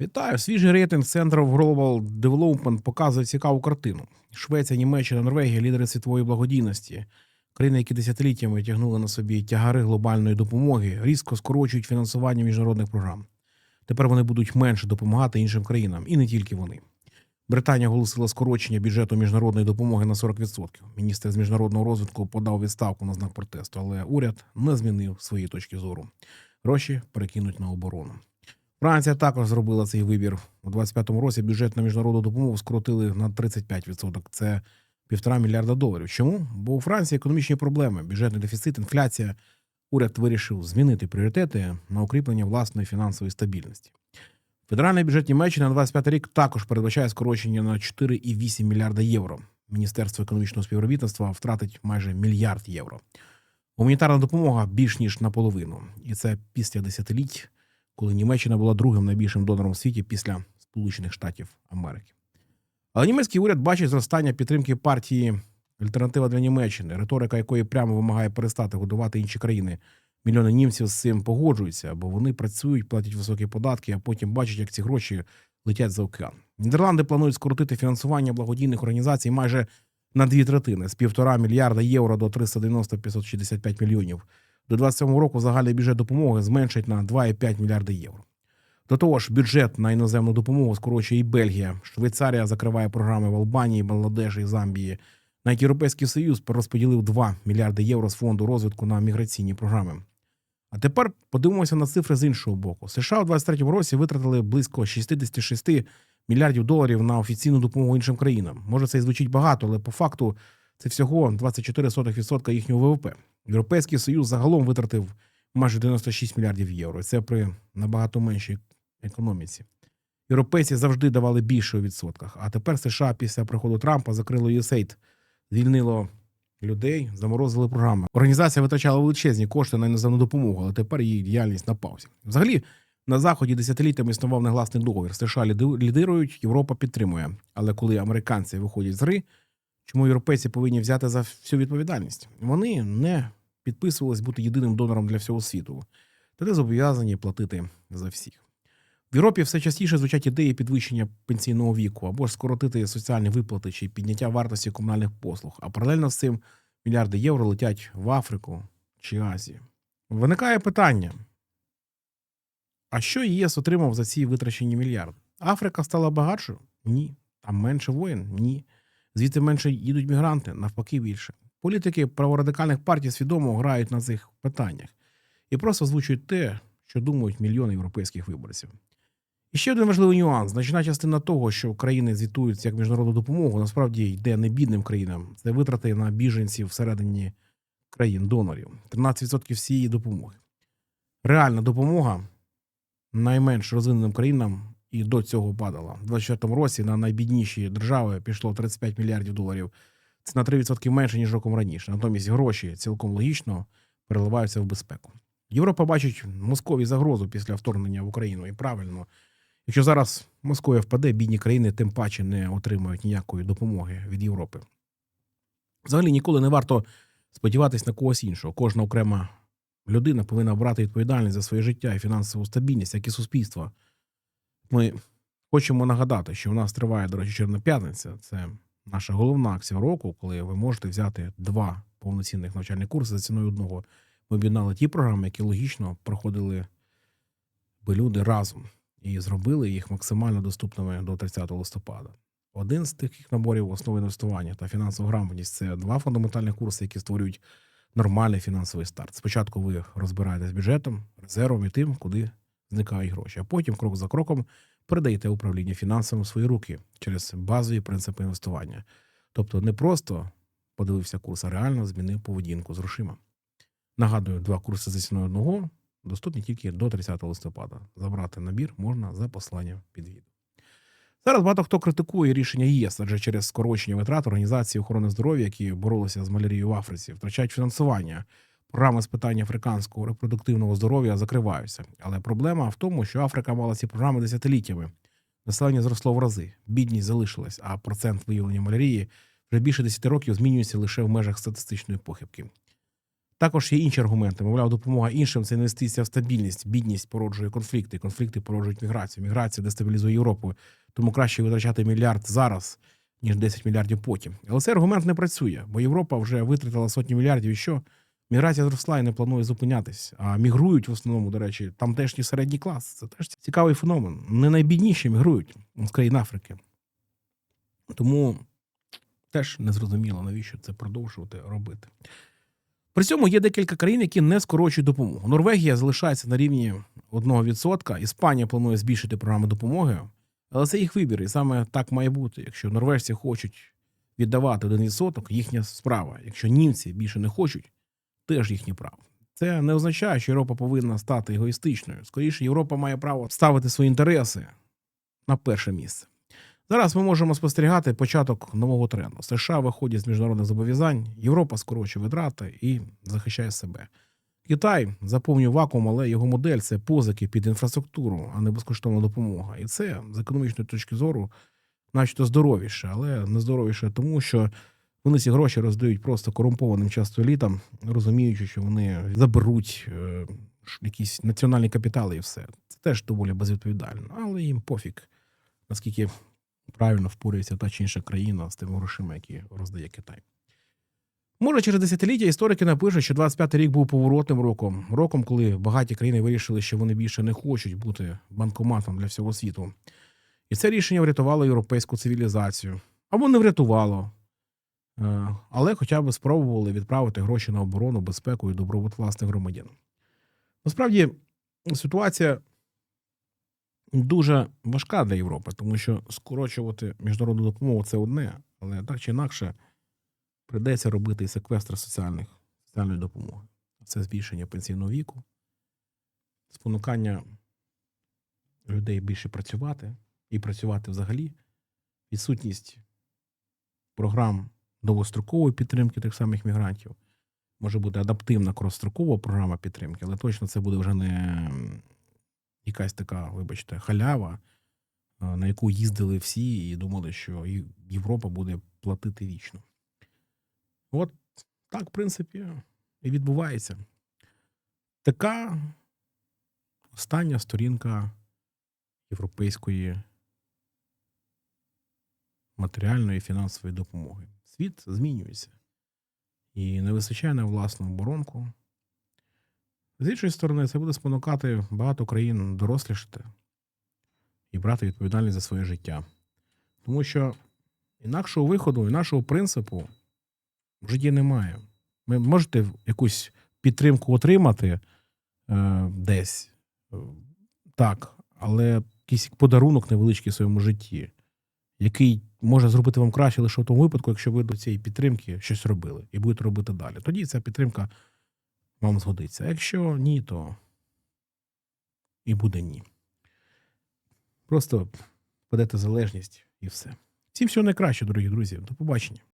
Вітаю! Свіжий рейтинг of Global Development показує цікаву картину. Швеція, Німеччина, Норвегія лідери світової благодійності. Країни, які десятиліттями тягнули на собі тягари глобальної допомоги, різко скорочують фінансування міжнародних програм. Тепер вони будуть менше допомагати іншим країнам, і не тільки вони. Британія оголосила скорочення бюджету міжнародної допомоги на 40%. Міністр з міжнародного розвитку подав відставку на знак протесту, але уряд не змінив свої точки зору. Гроші перекинуть на оборону. Франція також зробила цей вибір. У 25-му році бюджет на міжнародну допомогу скоротили на 35%. Це півтора мільярда доларів. Чому? Бо у Франції економічні проблеми, бюджетний дефіцит, інфляція. Уряд вирішив змінити пріоритети на укріплення власної фінансової стабільності. Федеральний бюджет Німеччини на 25 рік також передбачає скорочення на 4,8 мільярда євро. Міністерство економічного співробітництва втратить майже мільярд євро. Гуманітарна допомога більш ніж наполовину, і це після десятиліть, коли Німеччина була другим найбільшим донором у світі після Сполучених Штатів Америки. Але німецький уряд бачить зростання підтримки партії Альтернатива для Німеччини, риторика якої прямо вимагає перестати годувати інші країни. Мільйони німців з цим погоджуються, бо вони працюють, платять високі податки, а потім бачать, як ці гроші летять за океан. Нідерланди планують скоротити фінансування благодійних організацій майже на дві третини з півтора мільярда євро до 390-565 мільйонів. До 27 року загальний бюджет допомоги зменшить на 2,5 мільярда євро. До того ж, бюджет на іноземну допомогу скорочує і Бельгія. Швейцарія закриває програми в Албанії, Бангладеші і Замбії. Навіть Європейський Союз розподілив 2 мільярди євро з фонду розвитку на міграційні програми. А тепер подивимося на цифри з іншого боку. США у 2023 році витратили близько 66 мільярдів доларів на офіційну допомогу іншим країнам. Може, це і звучить багато, але по факту це всього 24% їхнього ВВП. Європейський Союз загалом витратив майже 96 мільярдів євро. Це при набагато меншій економіці. Європейці завжди давали більше у відсотках. А тепер США після приходу Трампа закрило USAID, звільнило людей, заморозили програми. Організація витрачала величезні кошти на іноземну допомогу, але тепер її діяльність на паузі. Взагалі, на заході десятиліттями існував негласний договір. США ліди- лідирують, Європа підтримує. Але коли американці виходять з гри, чому європейці повинні взяти за всю відповідальність? Вони не підписувались бути єдиним донором для всього світу, та не зобов'язані платити за всіх. В Європі все частіше звучать ідеї підвищення пенсійного віку або ж скоротити соціальні виплати чи підняття вартості комунальних послуг. А паралельно з цим мільярди євро летять в Африку чи Азію. Виникає питання: а що ЄС отримав за ці витрачені мільярди? Африка стала багатшою? Ні. Там менше воїн? Ні. Звідти менше їдуть мігранти, навпаки, більше. Політики праворадикальних партій свідомо грають на цих питаннях і просто озвучують те, що думають мільйони європейських виборців. І ще один важливий нюанс: значна частина того, що країни звітують як міжнародну допомогу, насправді йде не бідним країнам. Це витрати на біженців всередині країн донорів. 13% всієї допомоги. Реальна допомога найменш розвиненим країнам і до цього падала. У 24 році на найбідніші держави пішло 35 мільярдів доларів. Це на 3% менше, ніж роком раніше. Натомість гроші цілком логічно переливаються в безпеку. Європа бачить Москові загрозу після вторгнення в Україну. І правильно, якщо зараз Московія впаде, бідні країни тим паче не отримають ніякої допомоги від Європи. Взагалі ніколи не варто сподіватись на когось іншого. Кожна окрема людина повинна брати відповідальність за своє життя і фінансову стабільність, як і суспільство. Ми хочемо нагадати, що в нас триває, до речі, Чорна п'ятниця. Це наша головна акція року, коли ви можете взяти два повноцінних навчальні курси за ціною одного. Ми об'єднали ті програми, які логічно проходили би люди разом і зробили їх максимально доступними до 30 листопада. Один з таких наборів основи інвестування та фінансова грамотність це два фундаментальні курси, які створюють нормальний фінансовий старт. Спочатку ви розбираєтесь бюджетом, резервом і тим, куди зникають гроші, а потім крок за кроком передаєте управління фінансами в свої руки через базові принципи інвестування. Тобто не просто подивився курс, а реально змінив поведінку з грошима. Нагадую, два курси за ціною одного доступні тільки до 30 листопада. Забрати набір можна за посиланням під відео. Зараз багато хто критикує рішення ЄС, адже через скорочення витрат організації охорони здоров'я, які боролися з малярією в Африці, втрачають фінансування. Програми з питань африканського репродуктивного здоров'я закриваються. Але проблема в тому, що Африка мала ці програми десятиліттями. Населення зросло в рази, бідність залишилась, а процент виявлення малярії вже більше 10 років змінюється лише в межах статистичної похибки. Також є інші аргументи. Мовляв, допомога іншим це інвестиція в стабільність, бідність породжує конфлікти, конфлікти породжують міграцію. Міграція дестабілізує Європу. Тому краще витрачати мільярд зараз, ніж 10 мільярдів потім. Але цей аргумент не працює, бо Європа вже витратила сотні мільярдів. І що? Міграція зросла і не планує зупинятись. А мігрують в основному, до речі, тамтешній середній клас. Це теж цікавий феномен. Не найбідніші мігрують з країн Африки. Тому теж незрозуміло, навіщо це продовжувати робити. При цьому є декілька країн, які не скорочують допомогу. Норвегія залишається на рівні 1%, Іспанія планує збільшити програми допомоги, але це їх вибір, і саме так має бути. Якщо норвежці хочуть віддавати 1%, їхня справа. Якщо німці більше не хочуть, теж їхнє право. Це не означає, що Європа повинна стати егоїстичною. Скоріше, Європа має право ставити свої інтереси на перше місце. Зараз ми можемо спостерігати початок нового тренду. США виходять з міжнародних зобов'язань, Європа скорочує витрати і захищає себе. Китай заповнює вакуум, але його модель це позики під інфраструктуру, а не безкоштовна допомога. І це з економічної точки зору, начебто здоровіше, але не здоровіше, тому що вони ці гроші роздають просто корумпованим часто елітам, розуміючи, що вони заберуть е, якісь національні капітали і все. Це теж доволі безвідповідально, але їм пофіг, наскільки правильно впорається та чи інша країна з тими грошима, які роздає Китай. Може, через десятиліття історики напишуть, що 25-й рік був поворотним роком, роком, коли багаті країни вирішили, що вони більше не хочуть бути банкоматом для всього світу. І це рішення врятувало європейську цивілізацію. Або не врятувало, але хоча б спробували відправити гроші на оборону, безпеку і добробут власних громадян. Насправді ситуація дуже важка для Європи, тому що скорочувати міжнародну допомогу це одне, але так чи інакше прийдеться робити і секвестр соціальних, соціальної допомоги. Це збільшення пенсійного віку, спонукання людей більше працювати і працювати взагалі, відсутність програм довгострокової підтримки тих самих мігрантів. Може бути адаптивна короткострокова програма підтримки, але точно це буде вже не якась така, вибачте, халява, на яку їздили всі і думали, що Європа буде платити вічно. От так, в принципі, і відбувається. Така остання сторінка європейської матеріальної і фінансової допомоги. Світ змінюється і не вистачає на власну оборонку. З іншої сторони, це буде спонукати багато країн дорослішати і брати відповідальність за своє життя. Тому що інакшого виходу, інакшого принципу в житті немає. Ви можете якусь підтримку отримати е, десь, е, так, але якийсь подарунок невеличкий в своєму житті, який може зробити вам краще лише в тому випадку, якщо ви до цієї підтримки щось робили і будете робити далі. Тоді ця підтримка вам згодиться. Якщо ні, то і буде ні. Просто впадете залежність і все. Всім всього найкраще, дорогі друзі. До побачення.